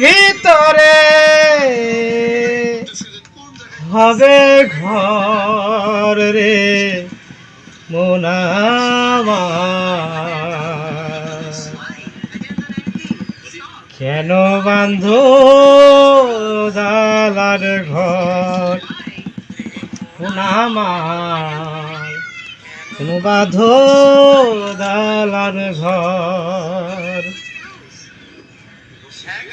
ভিতরে। হবে ঘর রে মোনামার কেন বান্ধ দালার ঘর? মোনামার কেন বাঁধ দালার ঘর?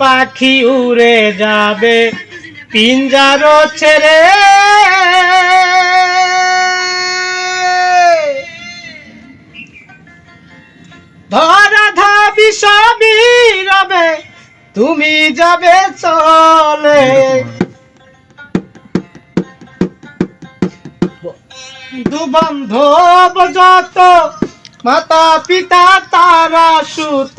পাখি উড়ে যাবে। পিঞ্জার ছেড়ে ধরা ধাবি সবই রবে, তুমি যাবে চলে। দু বান্ধব যত মাতা পিতা তারা সুত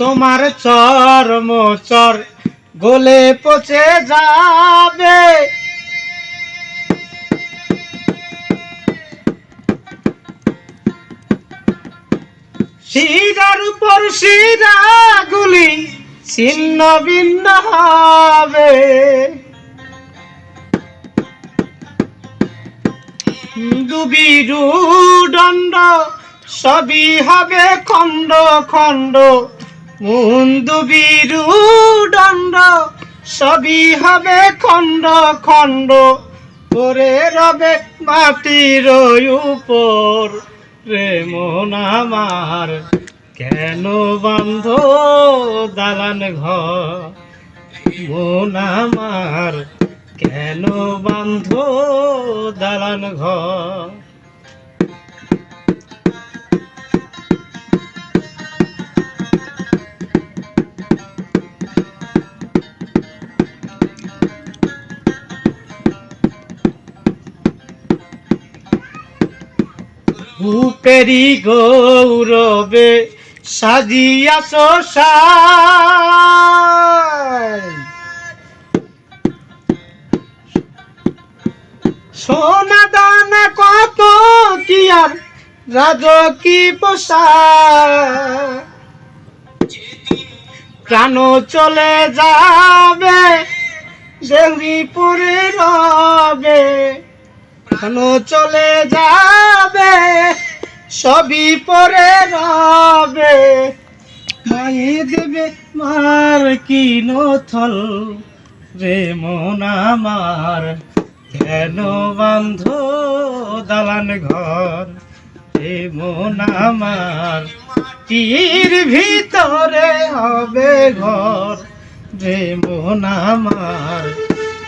তোমার চর্ম চর গলে পচে যাবে। শিরার উপর শিরা গুলি ছিন্ন ভিন্ন হবে। দুবিরু দণ্ড সবই হবে খণ্ড খণ্ড। মুন্দু বিরু দণ্ড, সবই হবে খণ্ড খণ্ড। পরে রবে মাটির উপর রে মন আমার কেন বান্ধ দালান ঘর? মন আমার কেন বান্ধ দালান ঘর? রূপেরি গৌরবে সাজিয়াছ সাই। সোনা দানা কত কি আর রাজ কি প্রাণ চলে যাবে দেহরি পরে রবে। প্রাণ চলে যাবে সবই পরে রবে। মায়ে দেবে মার কি নথল রে মন আমার। কেন বান্ধ দালান ঘর রে মন আমার। তীর ভিতরে হবে ঘর রে মন আমার।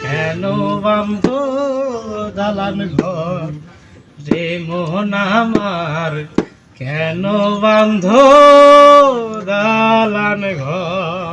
কেন বান্ধ দালান ঘর রে মোহন আমার কেন বান্ধ দালান ঘর?